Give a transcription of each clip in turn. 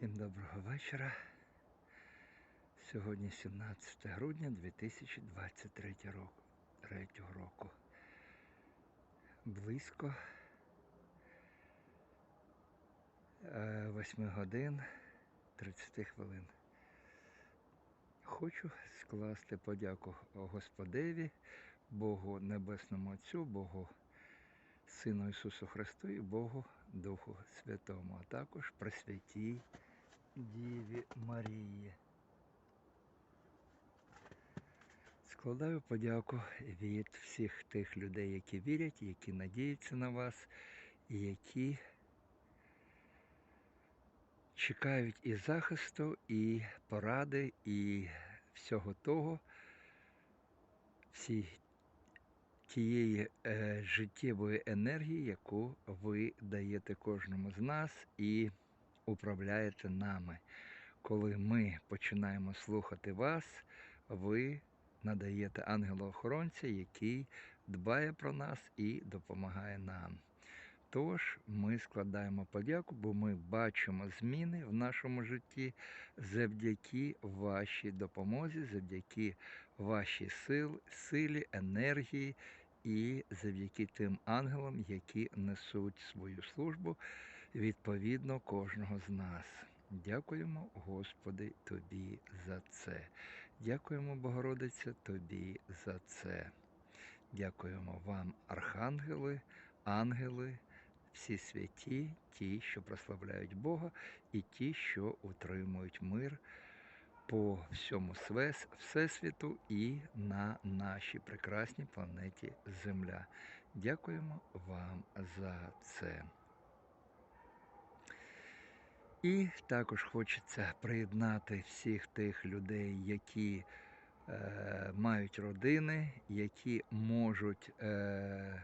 Всім доброго вечора. Сьогодні 17 грудня 2023 року. року. Близько 8 годин 30 хвилин. Хочу скласти подяку Господеві, Богу Небесному Отцю, Богу Сину Ісусу Христу і Богу Духу Святому, а також Пресвятій Діві Марії. Складаю подяку від всіх тих людей, які вірять, які надіються на вас, які чекають і захисту, і поради, і всього того, всі тієї е, життєвої енергії, яку ви даєте кожному з нас і управляєте нами. Коли ми починаємо слухати вас, ви надаєте ангела-охоронця, який дбає про нас і допомагає нам. Тож ми складаємо подяку, бо ми бачимо зміни в нашому житті завдяки вашій допомозі, завдяки вашій сил, силі, енергії і завдяки тим ангелам, які несуть свою службу відповідно кожного з нас. Дякуємо, Господи, Тобі за це. Дякуємо, Богородиця, Тобі за це. Дякуємо вам, архангели, ангели, всі святі, ті, що прославляють Бога, і ті, що утримують мир по всьому Всесвіту і на нашій прекрасній планеті Земля. Дякуємо вам за це. І також хочеться приєднати всіх тих людей, які е, мають родини, які можуть е,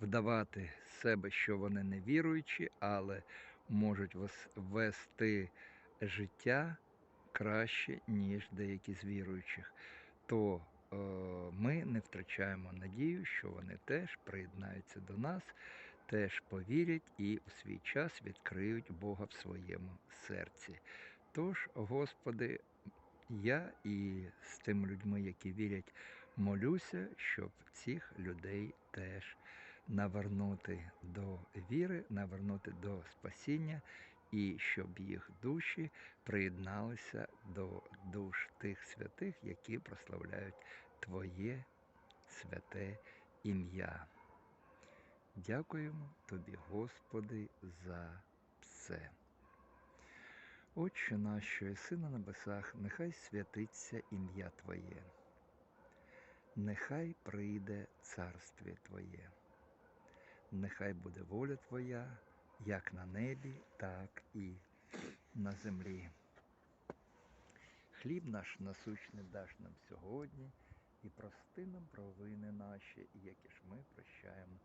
вдавати себе, що вони не віруючі, але можуть вести життя краще, ніж деякі з віруючих. То е, ми не втрачаємо надію, що вони теж приєднаються до нас теж повірять і у свій час відкриють Бога в своєму серці. Тож, Господи, я і з тими людьми, які вірять, молюся, щоб цих людей теж навернути до віри, навернути до спасіння, і щоб їх душі приєдналися до душ тих святих, які прославляють Твоє святе ім'я. Дякуємо Тобі, Господи, за все. Отче наш, що єси на небесах, нехай святиться ім'я Твоє, нехай прийде царстві Твоє, нехай буде воля Твоя, як на небі, так і на землі. Хліб наш насущний даш нам сьогодні і прости нам провини наші, які ж ми прощаємо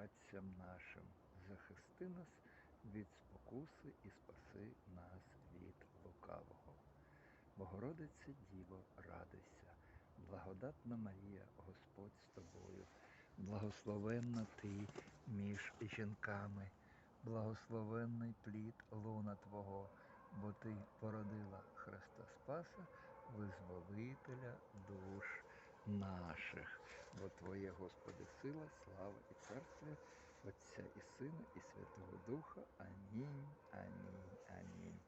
винуватцям нашим. Захисти нас від спокуси і спаси нас від лукавого. Богородице Діво, радуйся, благодатна Марія, Господь з тобою, благословенна ти між жінками, благословенний плід луна Твого, бо Ти породила Христа Спаса, визволителя душ наших. Бо Твоє, Господи, сила, слава і царство Отця і Сина, і Святого Духа. Амінь, амінь, амінь.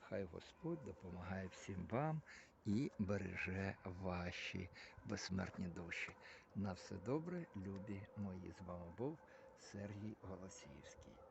Хай Господь допомагає всім вам і береже ваші безсмертні душі. На все добре, любі мої. З вами був Сергій Голосіївський.